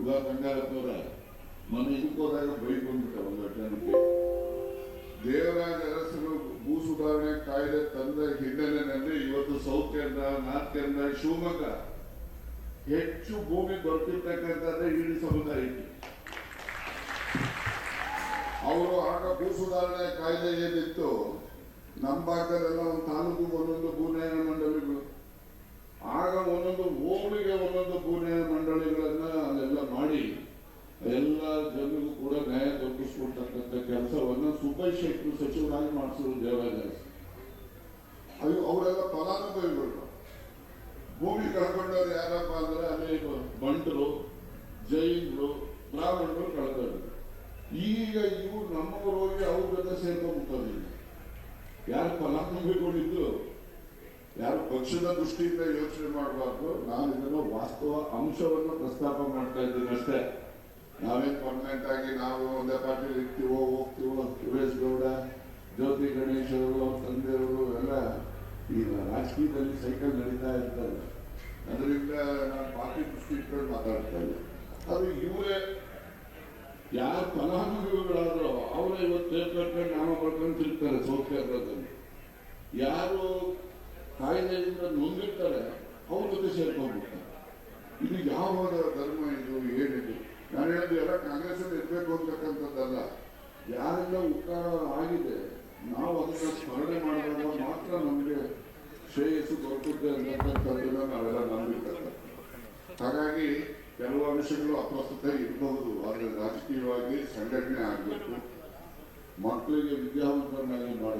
ಉದಾ ಬಂಗಾರಪ್ಪನವರ ಮನೆ ಹೋದಾಗ ಬೈಕ್ ಬಂದ್ಬಿಟ್ಟ ಒಂದು ಜನಕ್ಕೆ ದೇವರಾಜ ಅರಸರು ಭೂ ಸುಧಾರಣೆ ಕಾಯ್ದೆ ತಂದ ಹಿನ್ನೆಲೆಯಲ್ಲಿ ಇವತ್ತು ಸೌತ್ ಕೇಂದ್ರ ನಾರ್ತ್ ಕೇಂದ್ರ ಶಿವಮೊಗ್ಗ ಹೆಚ್ಚು ಭೂಮಿ ಬರ್ತಿರ್ತಕ್ಕಂಥ ಇಡೀ ಸಮುದಾಯಕ್ಕೆ ಅವರು ಆಗ ಭೂ ಸುಧಾರಣೆ ಕಾಯ್ದೆ ಏನಿತ್ತು, ನಮ್ಮ ಭಾಗದಲ್ಲೆಲ್ಲ ಒಂದು ತಾಲೂಕು ಒಂದೊಂದು ಸುಬ್ಬಯ್ಯ ಶೆಟ್ಟರು ಸಚಿವರಾಗಿ ಮಾಡಿಸಿದ್ರು ದೇವರಾಜ ಅರಸು. ಅದು ಅವರೆಲ್ಲ ಫಲಾನುಭವಿಗಳು. ಭೂಮಿ ಕಳ್ಕೊಂಡವ್ರು ಯಾರಪ್ಪ ಅಂದ್ರೆ ಅನೇಕ ಬಂಟರು, ಜೈನರು, ಬ್ರಾಹ್ಮಣರು ಕಳ್ಕೊಂಡ್ರು ಈಗ ಇವು ನಮ್ಮವರು ಹೋಗಿ ಅವ್ರ ಜೊತೆ ಸೇರ್ಕೊಂಡ್ಬಿಟ್ಟಿಲ್ಲ ಯಾರು ಫಲಾನುಭವಿಗಳಿದ್ದು ಯಾರು ಪಕ್ಷದ ದೃಷ್ಟಿಯಿಂದ ಯೋಚನೆ ಮಾಡಬಾರ್ದು. ನಾನು ಇದನ್ನು ವಾಸ್ತವ ಅಂಶವನ್ನು ಪ್ರಸ್ತಾಪ ಮಾಡ್ತಾ ಇದ್ದೀನಿ ಅಷ್ಟೇ. ನಾವೇನ್ ಪರ್ಮನೆಂಟ್ ಆಗಿ ನಾವು ಒಂದೇ ಪಾರ್ಟಿ ಇರ್ತೀವೋ, ಹೋಗ್ತೀವೋ ಜ್ಯೋತಿ ಗಣೇಶರು, ಅವರು ತಂದೆಯವರು ಎಲ್ಲ ಈಗ ರಾಜಕೀಯದಲ್ಲಿ ಸೈಕಲ್ ನಡೀತಾ ಇರ್ತಾರೆ ಅದರಿಂದ ನಾನು ಪಾರ್ಟಿ ದೃಷ್ಟಿ ಇಟ್ಕೊಂಡು ಮಾತಾಡ್ತಾ ಇದ್ದೆ. ಅದು ಇವರೇ ಯಾರು ಫಲಾನುಭವಿಗಳಾದರೂ ಅವರೇ ಇವತ್ತು ಕಟ್ಕೊಂಡು ನಾಮ ಬರ್ಕೊಂಡು ಸೌಖ್ಯ ಸೌಖ್ಯದಲ್ಲಿ ಯಾರು ಕಾಯ್ದೆಯಿಂದ ನೊಂದಿರ್ತಾರೆ, ಅವ್ರ ಜೊತೆ ಸೇರ್ಕೊಂಡ್ಬಿಡ್ತಾರೆ. ಇದು ಯಾವ ಧರ್ಮ ಇದು ಏನಿದು? ನಾನು ಹೇಳಿದ್ದು ಎಲ್ಲ ಕಾಂಗ್ರೆಸ್ ಇರಬೇಕು ಅಂತಕ್ಕಂಥದ್ದಲ್ಲ. ಯಾರೆಲ್ಲ ಉಪಕಾರ ಆಗಿದೆ? ನಾವು ಅದನ್ನು ಸ್ಮರಣೆ ಮಾಡಿದಾಗ ಮಾತ್ರ ನಮಗೆ ಶ್ರೇಯಸ್ಸು ದೊರಕುತ್ತೆ ಅಂತಕ್ಕಂಥದ್ದನ್ನ ನಾವೆಲ್ಲ ನಂಬಿರ್ತಕ್ಕಂಥ ಹಾಗಾಗಿ ಕೆಲವು ಅಂಶಗಳು ಅಪ್ರಸ್ತುತ ಇರಬಹುದು, ಆದರೆ ರಾಜಕೀಯವಾಗಿ ಸಂಘಟನೆ ಆಗಬೇಕು. ಮಕ್ಕಳಿಗೆ ವಿದ್ಯಾವಂತರನ್ನಾಗಿ ಮಾಡಬೇಕು